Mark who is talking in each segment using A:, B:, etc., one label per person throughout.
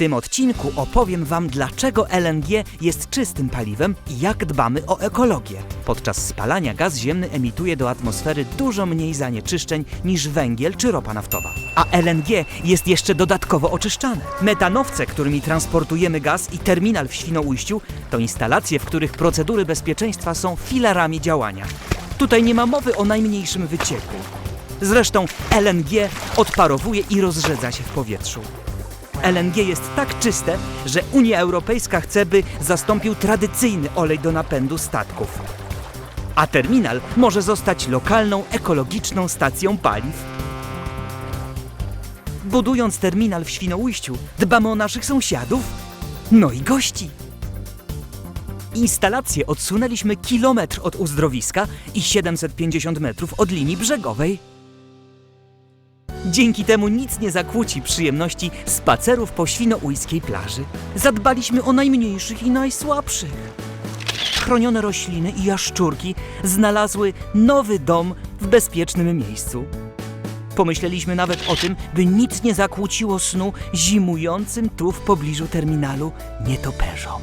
A: tym odcinku opowiem Wam, dlaczego LNG jest czystym paliwem i jak dbamy o ekologię. Podczas spalania gaz ziemny emituje do atmosfery dużo mniej zanieczyszczeń niż węgiel czy ropa naftowa. A LNG jest jeszcze dodatkowo oczyszczane. Metanowce, którymi transportujemy gaz i terminal w Świnoujściu to instalacje, w których procedury bezpieczeństwa są filarami działania. Tutaj nie ma mowy o najmniejszym wycieku. Zresztą LNG odparowuje i rozrzedza się w powietrzu. LNG jest tak czyste, że Unia Europejska chce, by zastąpił tradycyjny olej do napędu statków. A terminal może zostać lokalną, ekologiczną stacją paliw. Budując terminal w Świnoujściu, dbamy o naszych sąsiadów, no i gości. Instalację odsunęliśmy kilometr od uzdrowiska i 750 metrów od linii brzegowej. Dzięki temu nic nie zakłóci przyjemności spacerów po świnoujskiej plaży. Zadbaliśmy o najmniejszych i najsłabszych. Chronione rośliny i jaszczurki znalazły nowy dom w bezpiecznym miejscu. Pomyśleliśmy nawet o tym, by nic nie zakłóciło snu zimującym tu w pobliżu terminalu nietoperzom.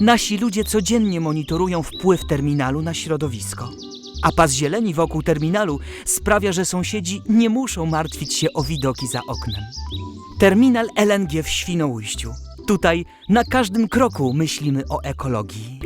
A: Nasi ludzie codziennie monitorują wpływ terminalu na środowisko. A pas zieleni wokół terminalu sprawia, że sąsiedzi nie muszą martwić się o widoki za oknem. Terminal LNG w Świnoujściu. Tutaj na każdym kroku myślimy o ekologii.